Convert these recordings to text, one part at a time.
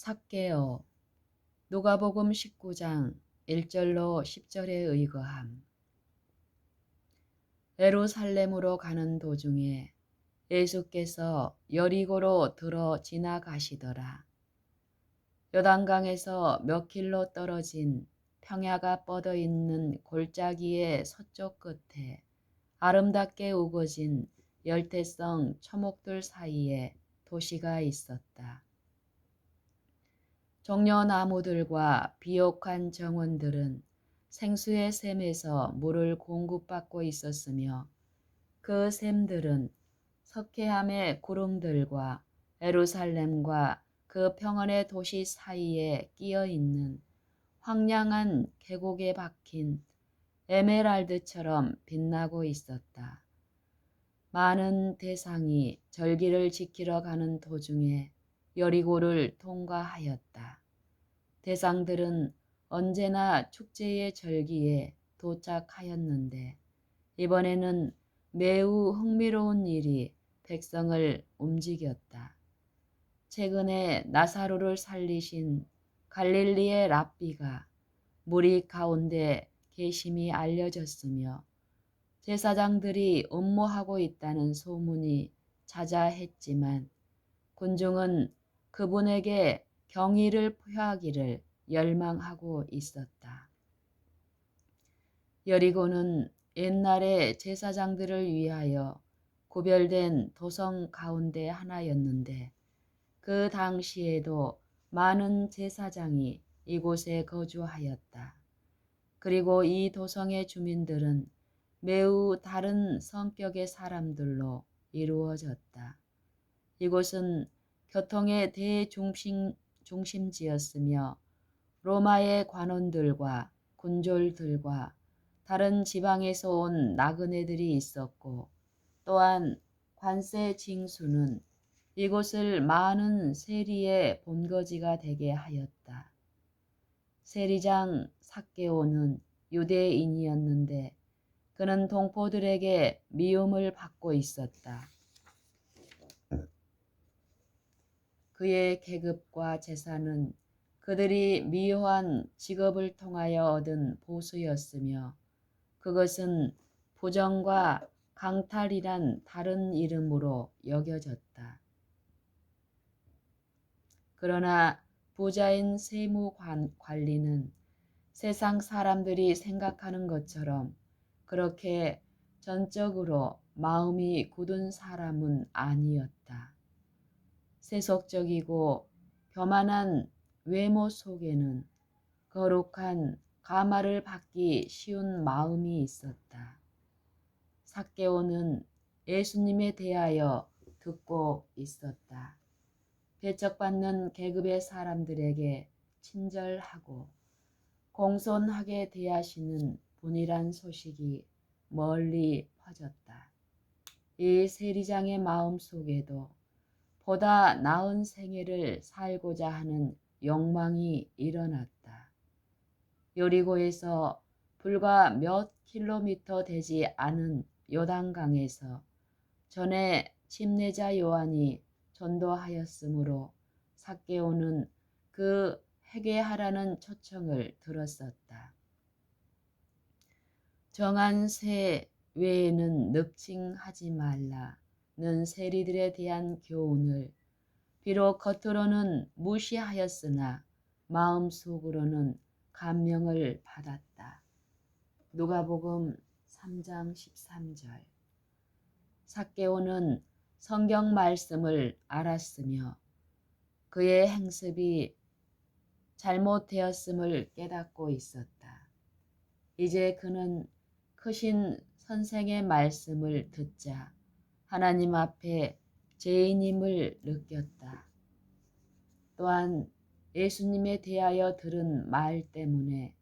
삭개어 누가복음 19장 1절로 10절에 의거함 에루살렘으로 가는 도중에 예수께서 여리고로 들어 지나가시더라. 요단강에서 몇 킬로 떨어진 평야가 뻗어 있는 골짜기의 서쪽 끝에 아름답게 우거진 열대성 초목들 사이에 도시가 있었다. 종려나무들과 비옥한 정원들은 생수의 샘에서 물을 공급받고 있었으며 그 샘들은 석회암의 구름들과 에루살렘과 그 평원의 도시 사이에 끼어 있는 황량한 계곡에 박힌 에메랄드처럼 빛나고 있었다. 많은 대상이 절기를 지키러 가는 도중에 여리고를 통과하였다. 대상들은 언제나 축제의 절기에 도착하였는데 이번에는 매우 흥미로운 일이 백성을 움직였다. 최근에 나사로를 살리신 갈릴리의 랍비가 무리 가운데 계심이 알려졌으며 제사장들이 음모하고 있다는 소문이 자자했지만 군중은 그분에게 경의를 표하기를 열망하고 있었다. 여리고는 옛날에 제사장들을 위하여 구별된 도성 가운데 하나였는데 그 당시에도 많은 제사장이 이곳에 거주하였다. 그리고 이 도성의 주민들은 매우 다른 성격의 사람들로 이루어졌다. 이곳은 교통의 대중심 중심지였으며 로마의 관원들과 군졸들과 다른 지방에서 온 나그네들이 있었고 또한 관세 징수는 이곳을 많은 세리의 본거지가 되게 하였다. 세리장 삭개오는 유대인이었는데 그는 동포들에게 미움을 받고 있었다. 그의 계급과 재산은 그들이 미화한 직업을 통하여 얻은 보수였으며 그것은 부정과 강탈이란 다른 이름으로 여겨졌다. 그러나 부자인 세무 관리는 세상 사람들이 생각하는 것처럼 그렇게 전적으로 마음이 굳은 사람은 아니었다. 세속적이고 교만한 외모 속에는 거룩한 가마를 받기 쉬운 마음이 있었다. 삭개오는 예수님에 대하여 듣고 있었다. 배척받는 계급의 사람들에게 친절하고 공손하게 대하시는 분이란 소식이 멀리 퍼졌다. 이 세리장의 마음 속에도 보다 나은 생애를 살고자 하는 욕망이 일어났다. 요리고에서 불과 몇 킬로미터 되지 않은 요단강에서 전에 침례자 요한이 전도하였으므로 삭개오는 그 회개하라는 초청을 들었었다. 정한 새 외에는 늑칭하지 말라. 는 세리들에 대한 교훈을 비록 겉으로는 무시하였으나 마음속으로는 감명을 받았다. 누가복음 3장 13절 삭개오는 성경 말씀을 알았으며 그의 행습이 잘못되었음을 깨닫고 있었다. 이제 그는 크신 선생의 말씀을 듣자 하나님 앞에 죄인임을 느꼈다. 또한 예수님에 대하여 들은 말 때문에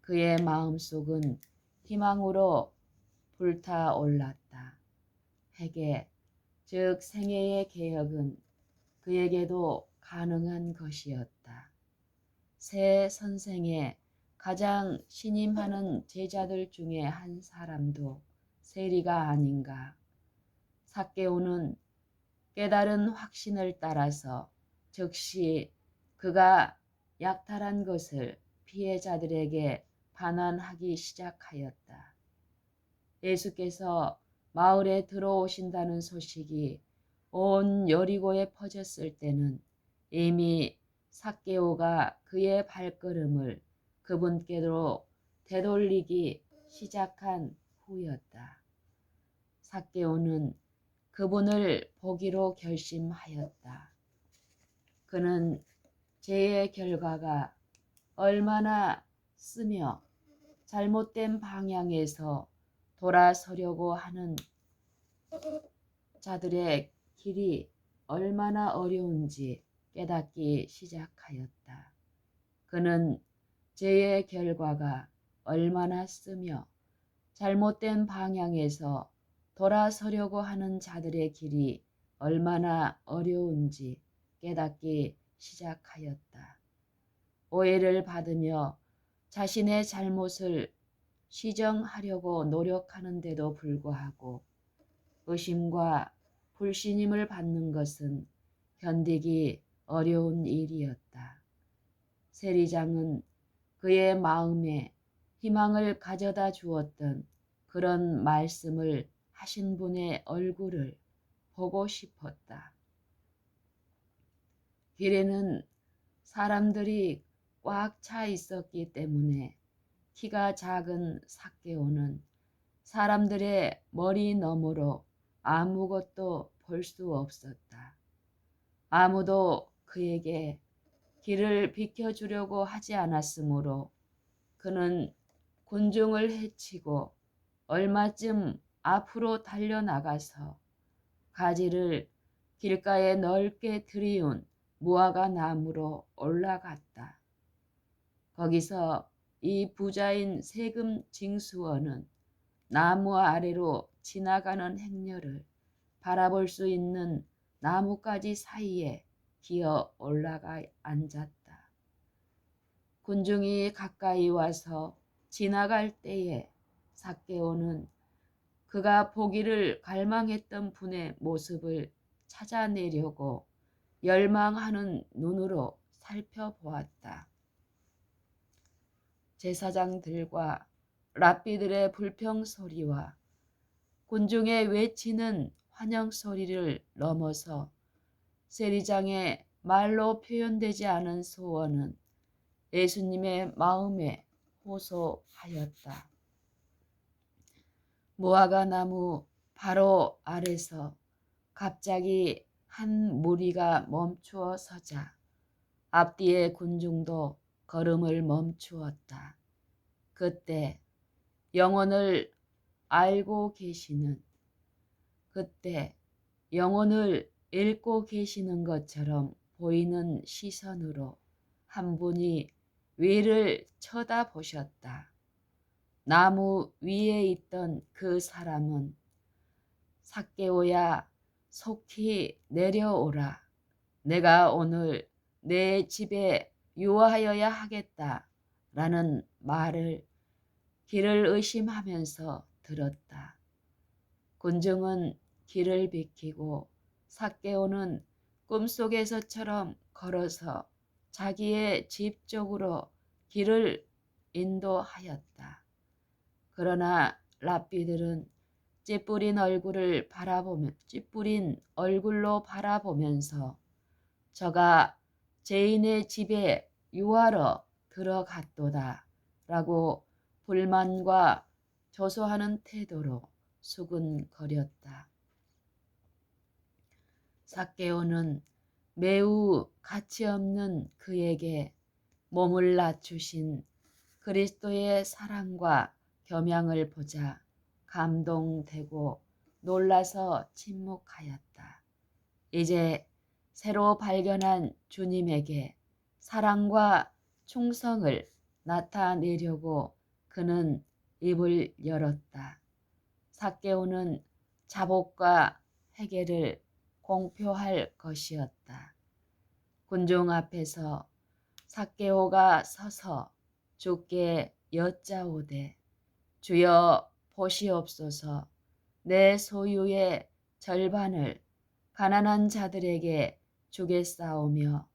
그의 마음속은 희망으로 불타올랐다. 회개, 즉 생애의 개혁은 그에게도 가능한 것이었다. 새 선생의 가장 신임하는 제자들 중에 한 사람도 세리가 아닌가. 삭개오는 깨달은 확신을 따라서 즉시 그가 약탈한 것을 피해자들에게 반환하기 시작하였다. 예수께서 마을에 들어오신다는 소식이 온 여리고에 퍼졌을 때는 이미 삭개오가 그의 발걸음을 그분께로 되돌리기 시작한 후였다. 삭개오는 그분을 보기로 결심하였다. 그는 죄의 결과가 얼마나 쓰며 잘못된 방향에서 돌아서려고 하는 자들의 길이 얼마나 어려운지 깨닫기 시작하였다. 그는 죄의 결과가 얼마나 쓰며 잘못된 방향에서 돌아서려고 하는 자들의 길이 얼마나 어려운지 깨닫기 시작하였다. 오해를 받으며 자신의 잘못을 시정하려고 노력하는데도 불구하고 의심과 불신임을 받는 것은 견디기 어려운 일이었다. 세리장은 그의 마음에 희망을 가져다 주었던 그런 말씀을 하신 분의 얼굴을 보고 싶었다. 길에는 사람들이 꽉 차 있었기 때문에 키가 작은 삭개오는 사람들의 머리 너머로 아무것도 볼 수 없었다. 아무도 그에게 길을 비켜주려고 하지 않았으므로 그는 군중을 해치고 얼마쯤 앞으로 달려나가서 가지를 길가에 넓게 들이운 무화과 나무로 올라갔다. 거기서 이 부자인 세금 징수원은 나무 아래로 지나가는 행렬을 바라볼 수 있는 나뭇가지 사이에 기어 올라가 앉았다. 군중이 가까이 와서 지나갈 때에 삭개오는 그가 보기를 갈망했던 분의 모습을 찾아내려고 열망하는 눈으로 살펴보았다. 제사장들과 랍비들의 불평 소리와 군중의 외치는 환영 소리를 넘어서 세리장의 말로 표현되지 않은 소원은 예수님의 마음에 호소하였다. 무화과 나무 바로 아래서 갑자기 한 무리가 멈추어 서자 앞뒤의 군중도 걸음을 멈추었다. 그때 영혼을 알고 계시는 그때 영혼을 읽고 계시는 것처럼 보이는 시선으로 한 분이 위를 쳐다보셨다. 나무 위에 있던 그 사람은 삭개오야 속히 내려오라. 내가 오늘 내 집에 유하여야 하겠다. 라는 말을 길을 의심하면서 들었다. 군중은 길을 비키고 삭개오는 꿈속에서처럼 걸어서 자기의 집 쪽으로 길을 인도하였다. 그러나 랍비들은 찌뿌린 얼굴을 바라보며 찌뿌린 얼굴로 바라보면서 저가 제인의 집에 유하러 들어갔도다 라고 불만과 조소하는 태도로 수근거렸다. 삭개오는 매우 가치없는 그에게 몸을 낮추신 그리스도의 사랑과 겸양을 보자 감동되고 놀라서 침묵하였다. 이제 새로 발견한 주님에게 사랑과 충성을 나타내려고 그는 입을 열었다. 삭개오는 자복과 회개를 공표할 것이었다. 군중 앞에서 삭개오가 서서 주께 여짜오되 주여 보시옵소서 내 소유의 절반을 가난한 자들에게 주겠사오며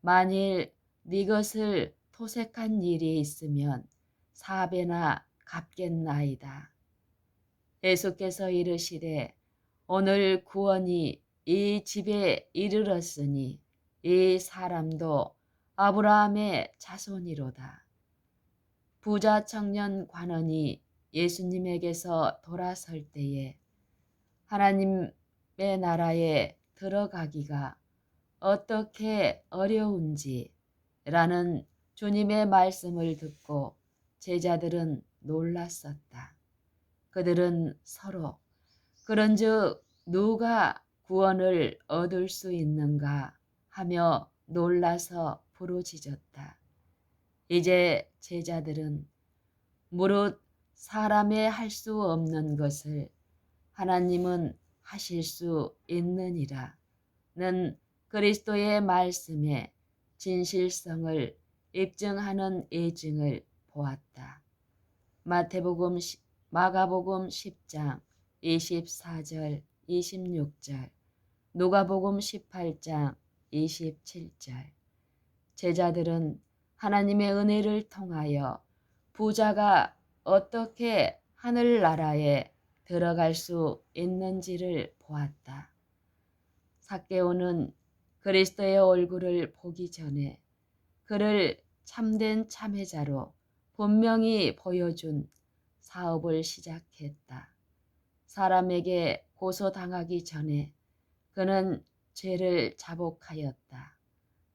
만일 네 것을 토색한 일이 있으면 사배나 갚겠나이다. 예수께서 이르시되 오늘 구원이 이 집에 이르렀으니 이 사람도 아브라함의 자손이로다. 부자 청년 관원이 예수님에게서 돌아설 때에 하나님의 나라에 들어가기가 어떻게 어려운지 라는 주님의 말씀을 듣고 제자들은 놀랐었다. 그들은 서로 그런즉 누가 구원을 얻을 수 있는가 하며 놀라서 부르짖었다. 이제 제자들은 무릇 사람의 할 수 없는 것을 하나님은 하실 수 있느니라. 는 그리스도의 말씀에 진실성을 입증하는 예증을 보았다. 마태복음, 마가복음 10장 24절 26절 누가복음 18장 27절 제자들은 하나님의 은혜를 통하여 부자가 어떻게 하늘나라에 들어갈 수 있는지를 보았다. 사케오는 그리스도의 얼굴을 보기 전에 그를 참된 참회자로 분명히 보여준 사업을 시작했다. 사람에게 고소당하기 전에 그는 죄를 자복하였다.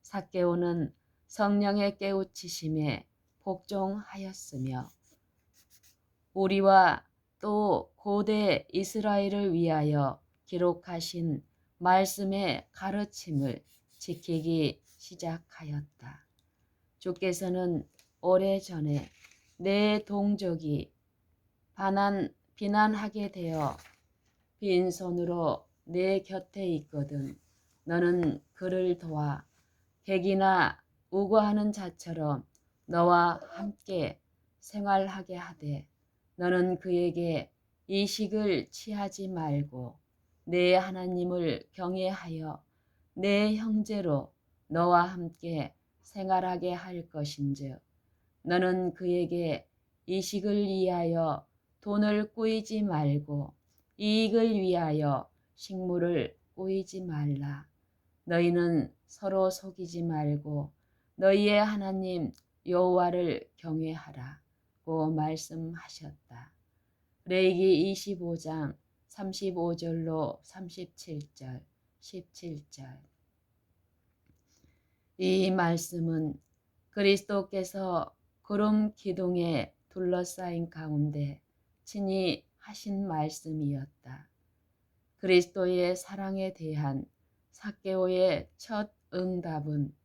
사케오는 성령의 깨우치심에 복종하였으며 우리와 또 고대 이스라엘을 위하여 기록하신 말씀의 가르침을 지키기 시작하였다. 주께서는 오래전에 내 동족이 반한, 비난하게 되어 빈손으로 내 곁에 있거든 너는 그를 도와 객이나 우고하는 자처럼 너와 함께 생활하게 하되 너는 그에게 이식을 취하지 말고 내 하나님을 경외하여 내 형제로 너와 함께 생활하게 할 것인즉 너는 그에게 이식을 위하여 돈을 꾸이지 말고 이익을 위하여 식물을 꾸이지 말라. 너희는 서로 속이지 말고 너희의 하나님 여호와를 경외하라 고 말씀하셨다. 레이기 25장 35절로 37절, 17절. 이 말씀은 그리스도께서 구름 기둥에 둘러싸인 가운데 친히 하신 말씀이었다. 그리스도의 사랑에 대한 사케오의 첫 응답은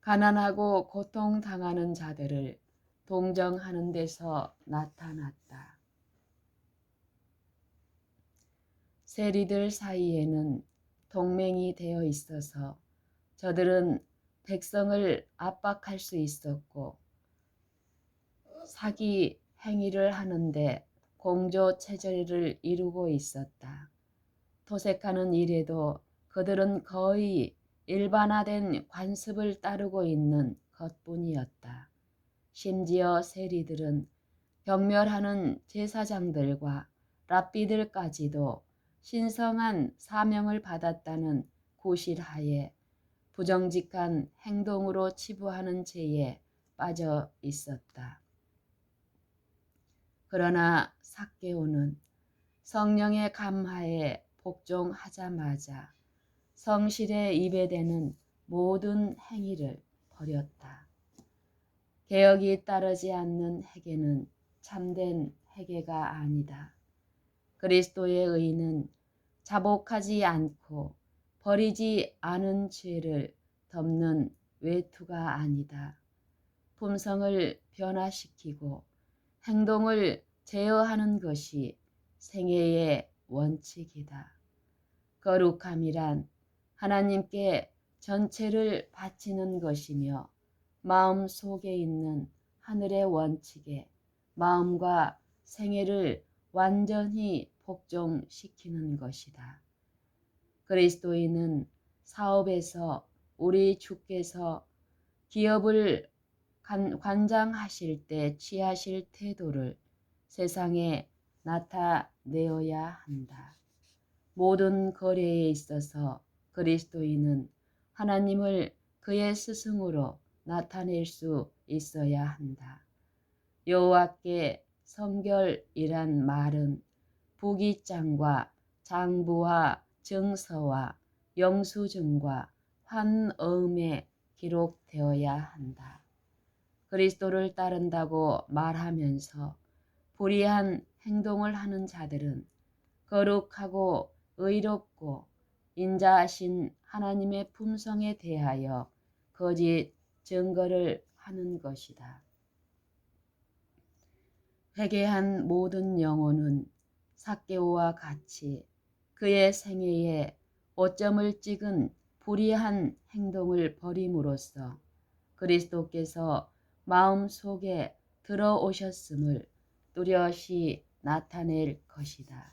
가난하고 고통당하는 자들을 동정하는 데서 나타났다. 세리들 사이에는 동맹이 되어 있어서 저들은 백성을 압박할 수 있었고 사기 행위를 하는데 공조 체제를 이루고 있었다. 도색하는 일에도 그들은 거의 일반화된 관습을 따르고 있는 것뿐이었다. 심지어 세리들은 경멸하는 제사장들과 랍비들까지도 신성한 사명을 받았다는 구실하에 부정직한 행동으로 치부하는 죄에 빠져 있었다. 그러나 삭개오는 성령의 감화에 복종하자마자 성실에 입에 대는 모든 행위를 버렸다. 개혁이 따르지 않는 회개는 참된 회개가 아니다. 그리스도의 의는 자복하지 않고 버리지 않은 죄를 덮는 외투가 아니다. 품성을 변화시키고 행동을 제어하는 것이 생애의 원칙이다. 거룩함이란 하나님께 전체를 바치는 것이며 마음 속에 있는 하늘의 원칙에 마음과 생애를 완전히 복종시키는 것이다. 그리스도인은 사업에서 우리 주께서 기업을 관, 관장하실 때 취하실 태도를 세상에 나타내어야 한다. 모든 거래에 있어서 그리스도인은 하나님을 그의 스승으로 나타낼 수 있어야 한다. 여호와께 성결이란 말은 부기장과 장부와 증서와 영수증과 환음에 기록되어야 한다. 그리스도를 따른다고 말하면서 불의한 행동을 하는 자들은 거룩하고 의롭고 인자하신 하나님의 품성에 대하여 거짓 증거를 하는 것이다. 회개한 모든 영혼은 사개오와 같이 그의 생애에 오점을 찍은 불의한 행동을 버림으로써 그리스도께서 마음 속에 들어오셨음을 뚜렷이 나타낼 것이다.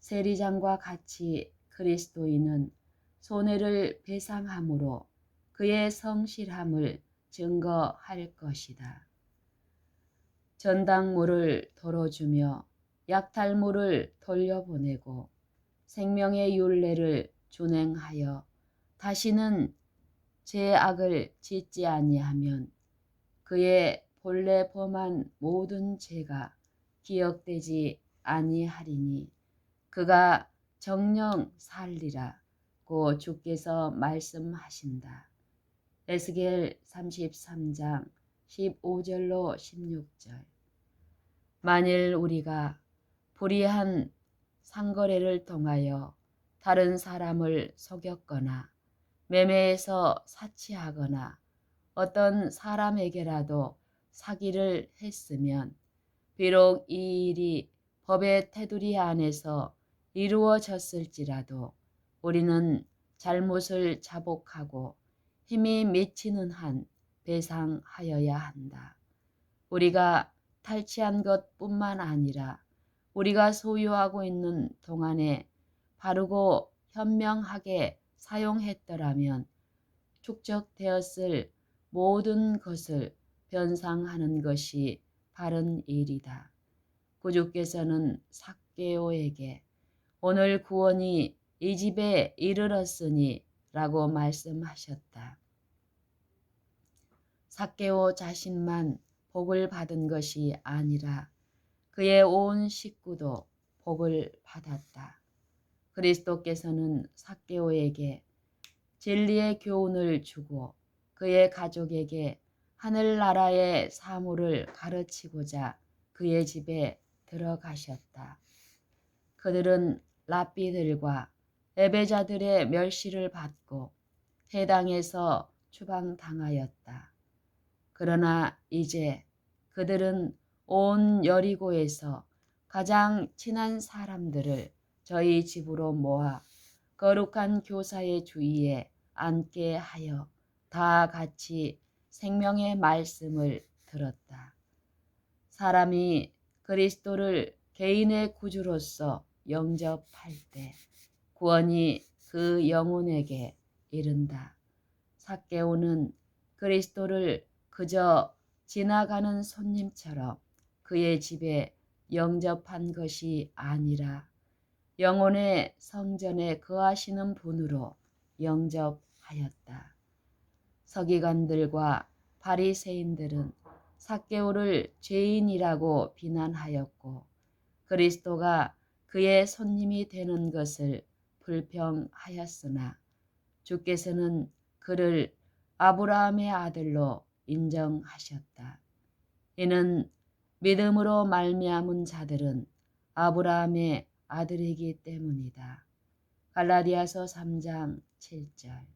세리장과 같이 그리스도인은 손해를 배상함으로 그의 성실함을 증거할 것이다. 전당물을 덜어주며 약탈물을 돌려보내고 생명의 윤례를 준행하여 다시는 죄악을 짓지 아니하면 그의 본래 범한 모든 죄가 기억되지 아니하리니 그가 정령 살리라 고 주께서 말씀하신다. 에스겔 33장 15절로 16절. 만일 우리가 불의한 상거래를 통하여 다른 사람을 속였거나 매매해서 사치하거나 어떤 사람에게라도 사기를 했으면 비록 이 일이 법의 테두리 안에서 이루어졌을지라도 우리는 잘못을 자복하고 힘이 미치는 한 배상하여야 한다. 우리가 탈취한 것뿐만 아니라 우리가 소유하고 있는 동안에 바르고 현명하게 사용했더라면 축적되었을 모든 것을 변상하는 것이 바른 일이다. 구주께서는 삭개오에게 오늘 구원이 이 집에 이르렀으니 라고 말씀하셨다. 삭개오 자신만 복을 받은 것이 아니라 그의 온 식구도 복을 받았다. 그리스도께서는 삭개오에게 진리의 교훈을 주고 그의 가족에게 하늘나라의 사물을 가르치고자 그의 집에 들어가셨다. 그들은 랍비들과 예배자들의 멸시를 받고 해당에서 추방당하였다. 그러나 이제 그들은 온 여리고에서 가장 친한 사람들을 저희 집으로 모아 거룩한 교사의 주위에 앉게 하여 다 같이 생명의 말씀을 들었다. 사람이 그리스도를 개인의 구주로서 영접할 때 구원이 그 영혼에게 이른다. 삭개오는 그리스도를 그저 지나가는 손님처럼 그의 집에 영접한 것이 아니라 영혼의 성전에 거하시는 분으로 영접하였다. 서기관들과 바리새인들은 삭개오를 죄인이라고 비난하였고 그리스도가 그의 손님이 되는 것을 불평하였으나 주께서는 그를 아브라함의 아들로 인정하셨다. 이는 믿음으로 말미암은 자들은 아브라함의 아들이기 때문이다. 갈라디아서 3장 7절